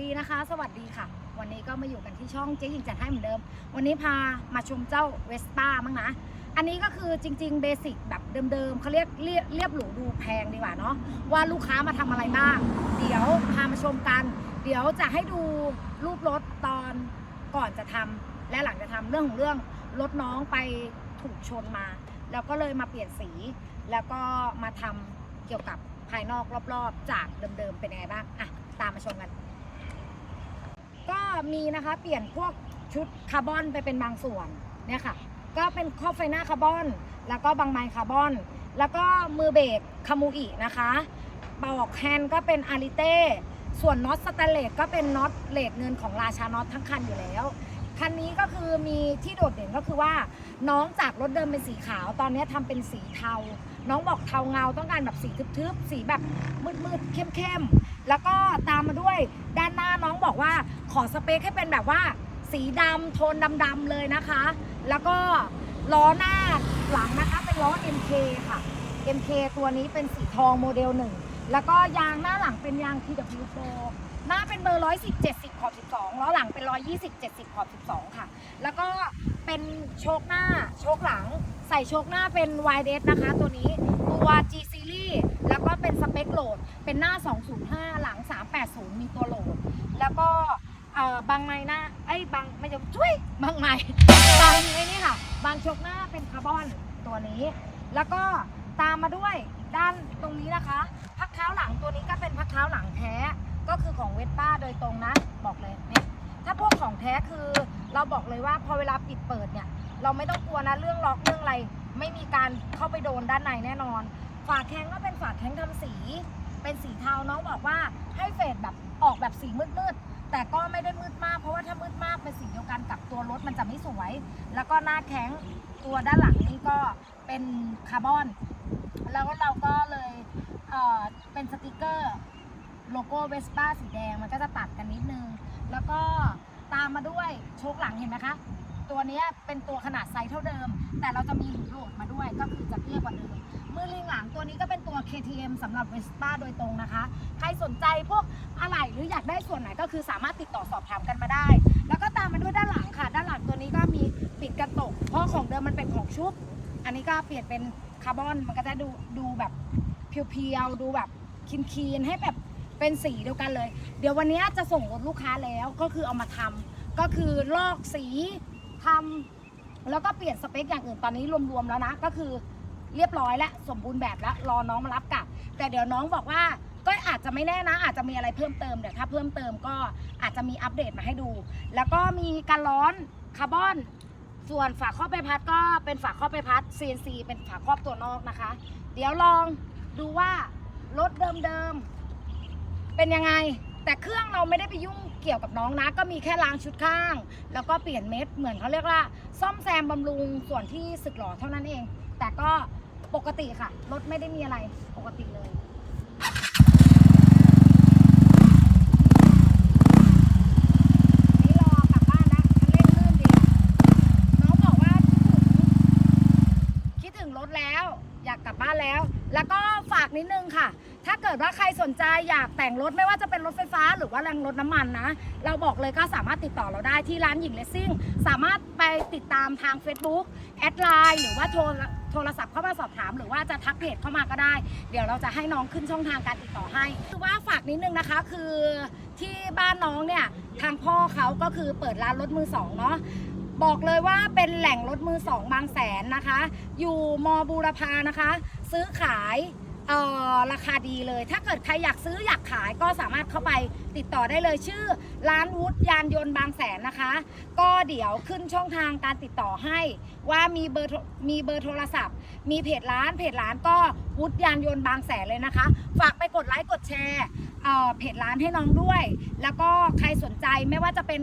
ดีนะคะ สวัสดีค่ะ วันนี้ก็มาอยู่กันที่ช่องเจ๊หญิงจัดให้เหมือนเดิม วันนี้พามาชมเจ้าเวสป้ามั้งนะ อันนี้ก็คือจริงๆเบสิกแบบเดิมๆเขาเรียกเรียบเรียบหรูดูแพงดีกว่าเนาะว่าลูกค้ามาทำอะไรบ้าง เดี๋ยวพามาชมกัน เดี๋ยวจะให้ดูรูปรถตอนก่อนจะทำและหลังจะทำเรื่องของเรื่องรถน้องไปถูกชนมา แล้วก็เลยมาเปลี่ยนสี แล้วก็มาทำเกี่ยวกับภายนอกรอบๆ จากเดิมๆเป็นยังไงบ้าง อะ ตามมาชมกัน มีนะคะเปลี่ยนพวกชุดคาร์บอนไปเป็นบางส่วนเนี่ยค่ะก็เป็นครอบไฟหน้าคาร์บอน แล้วก็บางไมค์คาร์บอน แล้วก็มือเบรกคามูอินะคะเบาออกแฮนด์ก็เป็นอาริเต้ส่วนน็อตสแตนเลสก็เป็นน็อตเลดเงินของราชาน็อตทั้งคันอยู่แล้ว คันนี้ก็คือมีที่โดดเด่นก็คือว่าน้องจากรถเดิมเป็นสีขาว ตอนนี้ทำเป็นสีเทา น้องบอกเทาเงาต้องการแบบสีทึบๆ สีแบบมืดๆเข้มๆ แล้วก็ตามมาด้วยด้าน บอกว่าขอสเปคให้เป็นแบบว่าสีดำโทนดำๆเลยนะคะ แล้วก็ล้อหน้าหลังนะคะเป็นล้อ MK ค่ะ MK ตัวนี้เป็นสีทองโมเดลหนึ่งแล้วก็ยางหน้าหลังเป็นยาง TW4 หน้าเป็นเบอร์ 110 70 ขอบ 12 ล้อหลังเป็น 120 70 ขอบ 12 ค่ะ แล้วก็เป็นโชคหน้า โชคหลัง ใส่โชคหน้าเป็น YDS นะคะ ตัวนี้ตัว G Series แล้วก็เป็นสเปคโหลด เป็นหน้า 205 หลัง 380 มีตัวโหลด ก็เอ่อบางไม้หน้าไอ้ยบางไม่จะช่วยบางไม้บางไอ้นี่ค่ะ บางชคหน้าเป็นคาร์บอนตัวนี้ แล้วก็ตามมาด้วยด้านตรงนี้นะคะ พักเท้าหลังตัวนี้ก็เป็นพักเท้าหลังแท้ ก็คือของเวสป้าโดยตรงนะบอกเลยเนี่ยถ้าพวกของแท้คือเราบอกเลยว่าพอเวลาปิดเปิดเนี่ย เราไม่ต้องกลัวนะเรื่องล็อกเรื่องอะไร ไม่มีการเข้าไปโดนด้านในแน่นอน ฝาแข้งก็เป็นฝาแข้งทำสี เป็นสีเทาน้องบอกว่าให้เฟดแบบออกแบบสีมืด ไม่ได้มืดมาก เพราะว่าถ้ามืดมากเป็นสีเดียวกันกับตัวรถมันจะไม่สวย แล้วก็หน้าแข้งตัวด้านหลังนี่ก็เป็นคาร์บอน แล้วเราก็เลยเเป็นสติกเกอร์โลโก้เวสป้าสีแดงมันก็จะตัดกันนิดนึง แล้วก็ตามมาด้วยโชคหลังเห็นไหมคะ ตัวนี้เป็นตัวขนาดไซส์เท่าเดิม แต่เราจะมีหูโหลดมาด้วยก็คือจะเตี้ยกว่าเดิมมือลิงหลังตัวนี้ก็เป็นตัว KTM สำหรับ Vespa โดยตรงนะคะ ใครสนใจพวกอะไหล่หรืออยากได้ส่วนไหนก็คือสามารถติดต่อสอบถามกันมาได้ แล้วก็ตามมาด้วยด้านหลังค่ะ ด้านหลังตัวนี้ก็มีปิดกระจกเพราะของเดิมมันเป็นของชุบ อันนี้ก็เปลี่ยนเป็นคาร์บอนมันก็จะดูดูแบบเพียวๆดูแบบคีนๆให้แบบเป็นสีเดียวกันเลย เดี๋ยววันนี้จะส่งรถลูกค้าแล้วก็คือเอามาทำก็คือลอกสี ทำแล้วก็เปลี่ยนสเปคอย่างอื่นตอนนี้รวมๆแล้วนะ ก็คือเรียบร้อยแล้วสมบูรณ์แบบแล้วรอน้องมารับกลับ แต่เดี๋ยวน้องบอกว่าก็อาจจะไม่แน่นะ อาจจะมีอะไรเพิ่มเติมเดี๋ยวถ้าเพิ่มเติมก็อาจจะมีอัปเดตมาให้ดู แล้วก็มีการร้อนคาร์บอน ส่วนฝาครอบใบพัดก็เป็นฝาครอบใบพัด CNC เป็นฝาครอบตัวนอกนะคะ เดี๋ยวลองดูว่ารถเดิมๆเป็นยังไง แต่เครื่องเราไม่ได้ไปยุ่งเกี่ยวกับน้องนะ ก็มีแค่ล้างชุดข้าง แล้วก็เปลี่ยนเม็ดเหมือนเขาเรียกว่า ซ่อมแซมบำรุงส่วนที่สึกหรอเท่านั้นเอง แต่ก็ปกติค่ะ รถไม่ได้มีอะไรปกติเลยรอกลับบ้านแล้วคันเร่งลื่นดีน้องบอกว่าคิดถึงรถแล้วอยากกลับบ้านแล้ว แล้วก็ฝากนิดนึงค่ะ ถ้าเกิดว่าใครสนใจอยากแต่งรถไม่ว่าจะเป็นรถไฟฟ้า หรือว่าแรงรถน้ำมันนะ เราบอกเลยก็สามารถติดต่อเราได้ที่ร้านหญิงเลสซิ่ง สามารถไปติดตามทาง Facebook แอดไลน์หรือว่าโทรโทรศัพท์เข้ามาสอบถาม หรือว่าจะทักเพจเข้ามาก็ได้ เดี๋ยวเราจะให้น้องขึ้นช่องทางการติดต่อให้ คือว่าฝากนิดนึงนะคะ คือที่บ้านน้องเนี่ยทางพ่อเขาก็คือเปิดร้านรถมือสองเนาะบอกเลยว่าเป็นแหล่งรถมือสองบางแสนนะคะ อยู่มบูรพานะคะ ซื้อขาย เอ่อราคาดีเลย ถ้าเกิดใครอยากซื้ออยากขายก็สามารถเข้าไปติดต่อได้เลยชื่อ ร้านวุฒยานยนต์บางแสนนะคะ ก็เดี๋ยวขึ้นช่องทางการติดต่อให้ ว่ามีเบอร์โทรมีเบอร์โทรศัพท์ มีเพจร้านเพจร้านก็วุฒยานยนต์บางแสนเลยนะคะ ฝากไปกดไลค์กดแชร์เอ่อเพจร้านให้น้องด้วย แล้วก็ใครสนใจไม่ว่าจะเป็น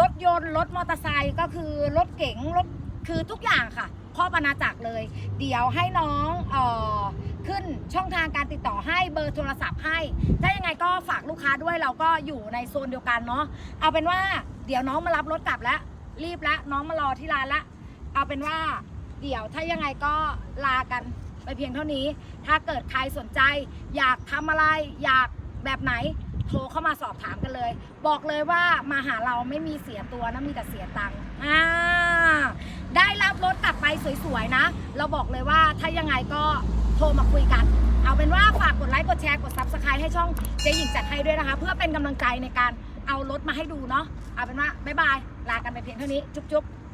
รถยนต์รถมอเตอร์ไซค์ก็คือรถเก๋งรถคือทุกอย่างค่ะ ครอบอาณาจักรเลย เดี๋ยวให้น้องเอ่อขึ้นช่องทางการติดต่อให้เบอร์โทรศัพท์ให้ ถ้ายังไงก็ฝากลูกค้าด้วยเราก็อยู่ในโซนเดียวกันเนาะเอาเป็นว่าเดี๋ยวน้องมารับรถกลับแล้ว รีบแล้วน้องมารอที่ร้านละเอาเป็นว่าเดี๋ยวถ้ายังไงก็ลากันไปเพียงเท่านี้ ถ้าเกิดใครสนใจ อยากทำอะไรอยากแบบไหนโทรเข้ามาสอบถามกันเลยบบอกเลยว่ามาหาเราไม่มีเสียตัวนะมีแต่เสียตังค์อ่า ได้รับรถกลับไปสวยๆนะ เราบอกเลยว่าถ้ายังไงก็โทรมาคุยกัน เอาเป็นว่าฝากกดไลค์กดแชร์กดซับสไครต์ให้ช่องเจ๊หญิงจัดให้ด้วยนะคะ เพื่อเป็นกำลังใจในการเอารถมาให้ดูเนาะเอาเป็นว่าบ๊ายบายลากันไปเพียงเท่านี้จุ๊บๆ